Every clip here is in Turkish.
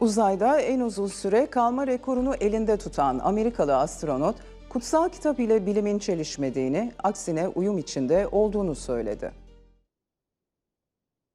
Uzayda en uzun süre kalma rekorunu elinde tutan Amerikalı astronot, kutsal kitap ile bilimin çelişmediğini, aksine uyum içinde olduğunu söyledi.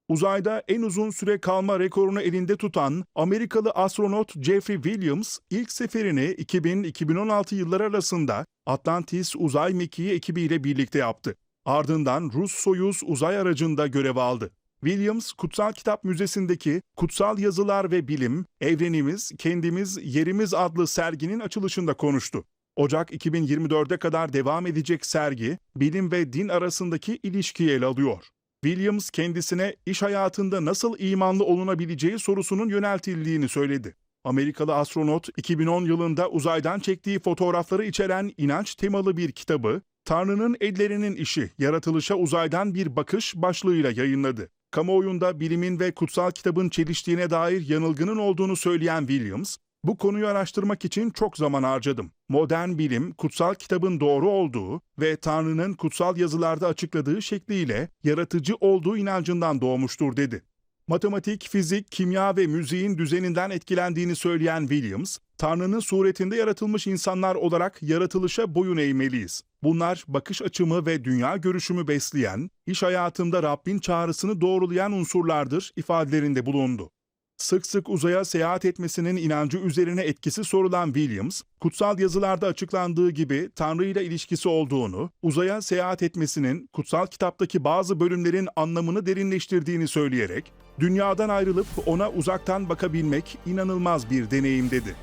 Uzayda en uzun süre kalma rekorunu elinde tutan Amerikalı astronot Jeffrey Williams ilk seferini 2000-2016 yılları arasında Atlantis uzay mekiği ekibiyle birlikte yaptı. Ardından Rus Soyuz uzay aracında görev aldı. Williams, Kutsal Kitap Müzesi'ndeki Kutsal Yazılar ve Bilim, Evrenimiz, Kendimiz, Yerimiz adlı serginin açılışında konuştu. Ocak 2024'e kadar devam edecek sergi, bilim ve din arasındaki ilişkiyi ele alıyor. Williams kendisine iş hayatında nasıl imanlı olunabileceği sorusunun yöneltildiğini söyledi. Amerikalı astronot 2010 yılında uzaydan çektiği fotoğrafları içeren inanç temalı bir kitabı Tanrı'nın ellerinin işi, yaratılışa uzaydan bir bakış başlığıyla yayınladı. Kamuoyunda bilimin ve kutsal kitabın çeliştiğine dair yanılgının olduğunu söyleyen Williams, bu konuyu araştırmak için çok zaman harcadım. Modern bilim, kutsal kitabın doğru olduğu ve Tanrı'nın kutsal yazılarda açıkladığı şekliyle yaratıcı olduğu inancından doğmuştur dedi. Matematik, fizik, kimya ve müziğin düzeninden etkilendiğini söyleyen Williams, Tanrı'nın suretinde yaratılmış insanlar olarak yaratılışa boyun eğmeliyiz. Bunlar bakış açımı ve dünya görüşümü besleyen, iş hayatımda Rabbin çağrısını doğrulayan unsurlardır ifadelerinde bulundu. Sık sık uzaya seyahat etmesinin inancı üzerine etkisi sorulan Williams, kutsal yazılarda açıklandığı gibi Tanrı ile ilişkisi olduğunu, uzaya seyahat etmesinin kutsal kitaptaki bazı bölümlerin anlamını derinleştirdiğini söyleyerek, dünyadan ayrılıp ona uzaktan bakabilmek inanılmaz bir deneyim dedi.